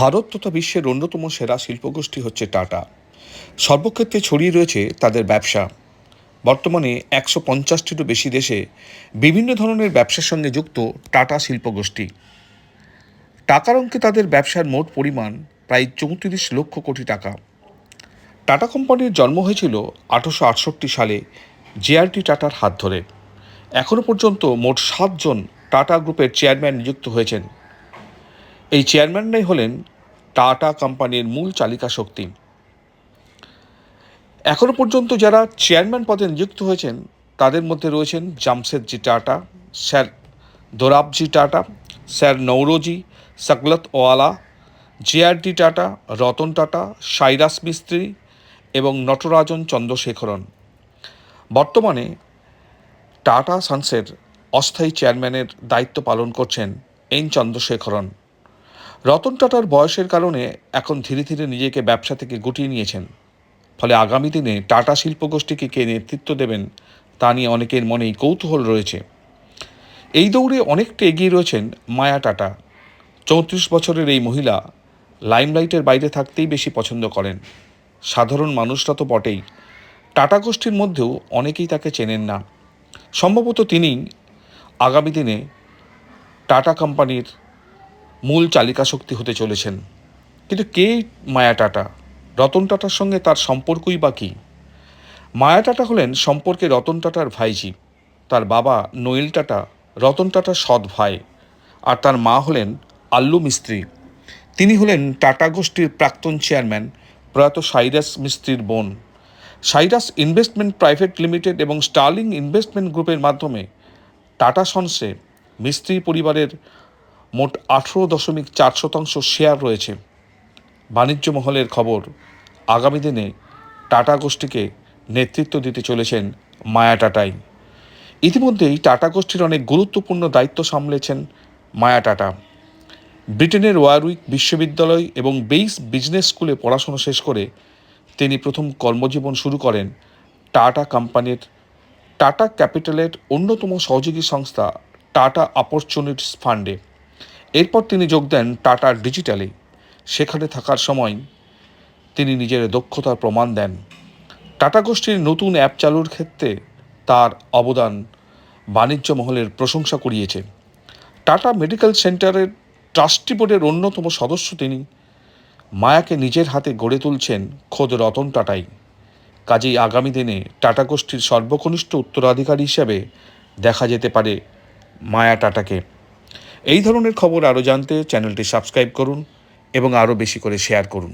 ভারত তথা বিশ্বের অন্যতম সেরা শিল্পগোষ্ঠী হচ্ছে টাটা। সর্বক্ষেত্রে ছড়িয়ে রয়েছে তাদের ব্যবসা। বর্তমানে একশো পঞ্চাশটিরও বেশি দেশে বিভিন্ন ধরনের ব্যবসার সঙ্গে যুক্ত টাটা শিল্পগোষ্ঠী। টাকার অঙ্কে তাদের ব্যবসার মোট পরিমাণ প্রায় চৌত্রিশ লক্ষ কোটি টাকা। টাটা কোম্পানির জন্ম হয়েছিল আঠারোশো আটষট্টি সালে জেআরটি টাটার হাত ধরে। এখনও পর্যন্ত মোট সাতজন টাটা গ্রুপের চেয়ারম্যান নিযুক্ত হয়েছেন। এই চেয়ারম্যানরাই হলেন টাটা কোম্পানির মূল চালিকা শক্তি। এখনও পর্যন্ত যারা চেয়ারম্যান পদে নিযুক্ত হয়েছেন, তাদের মধ্যে রয়েছেন Jamshedji Tata, sir Dorabji Tata, sir Nowroji Saklatwala JRD Tata, Ratan Tata, Cyrus Mistry এবং নটরাজন চন্দ্রশেখরন। বর্তমানে টাটা সানসের অস্থায়ী চেয়ারম্যানের দায়িত্ব পালন করছেন এন চন্দ্রশেখরন। রতন টাটার বয়সের কারণে এখন ধীরে ধীরে নিজেকে ব্যবসা থেকে গুটিয়ে নিয়েছেন। ফলে আগামী দিনে টাটা শিল্পগোষ্ঠীকে কে নেতৃত্ব দেবেন, তা নিয়ে অনেকের মনেই কৌতূহল রয়েছে। এই দৌড়ে অনেকটা এগিয়ে রয়েছেন মায়া টাটা। চৌত্রিশ বছরের এই মহিলা লাইমলাইটের বাইরে থাকতেই বেশি পছন্দ করেন। সাধারণ মানুষরা তো বটেই। টাটা গোষ্ঠীর মধ্যেও অনেকেই তাকে চেনেন না। সম্ভবত তিনি আগামী দিনে টাটা কোম্পানির মূল চালিকা শক্তি হতে চলেছেন। কিন্তু কে মায়া টাটা? রতন টাটার সঙ্গে তার সম্পর্কই বা কী? মায়া টাটা হলেন সম্পর্কে রতন টাটার ভাইজি তার বাবা নোয়েল টাটা, রতন টাটার সৎ ভাই। আর তার মা হলেন আল্লু মিস্ত্রি। তিনি হলেন টাটা গোষ্ঠীর প্রাক্তন চেয়ারম্যান, প্রয়াত সাইরাস মিস্ত্রির বোন। সাইরাস ইনভেস্টমেন্ট প্রাইভেট লিমিটেড এবং স্টার্লিং ইনভেস্টমেন্ট গ্রুপের মাধ্যমে টাটা সন্সে মিস্ত্রি পরিবারের মোট আঠেরো দশমিক চার শতাংশ শেয়ার রয়েছে। বাণিজ্য মহলের খবর, আগামী দিনে টাটা গোষ্ঠীকে নেতৃত্ব দিতে চলেছেন মায়া টাটাই। ইতিমধ্যেই টাটা গোষ্ঠীর অনেক গুরুত্বপূর্ণ দায়িত্ব সামলেছেন মায়া টাটা। ব্রিটেনের ওয়ারউইক বিশ্ববিদ্যালয় এবং বেইস বিজনেস স্কুলে পড়াশোনা শেষ করে তিনি প্রথম কর্মজীবন শুরু করেন টাটা কোম্পানির। টাটা ক্যাপিটালের অন্যতম সহযোগী সংস্থা টাটা অপরচুনিটিস ফান্ডে। এরপর তিনি যোগ দেন টাটা ডিজিটালে। সেখানে থাকার সময় তিনি নিজের দক্ষতার প্রমাণ দেন। টাটা গোষ্ঠীর নতুন অ্যাপ চালুর ক্ষেত্রে তার অবদান বাণিজ্য মহলের প্রশংসা কুড়িয়েছে। টাটা মেডিকেল সেন্টারের ট্রাস্টি বোর্ডের অন্যতম সদস্য তিনি। মায়াকে নিজের হাতে গড়ে তুলছেন খোদ রতন টাটাই। কাজেই আগামী দিনে টাটা গোষ্ঠীর সর্বকনিষ্ঠ উত্তরাধিকারী হিসাবে দেখা যেতে পারে মায়া টাটাকে। এই ধরনের খবর আরও জানতে চ্যানেলটি সাবস্ক্রাইব করুন এবং আরও বেশি করে শেয়ার করুন।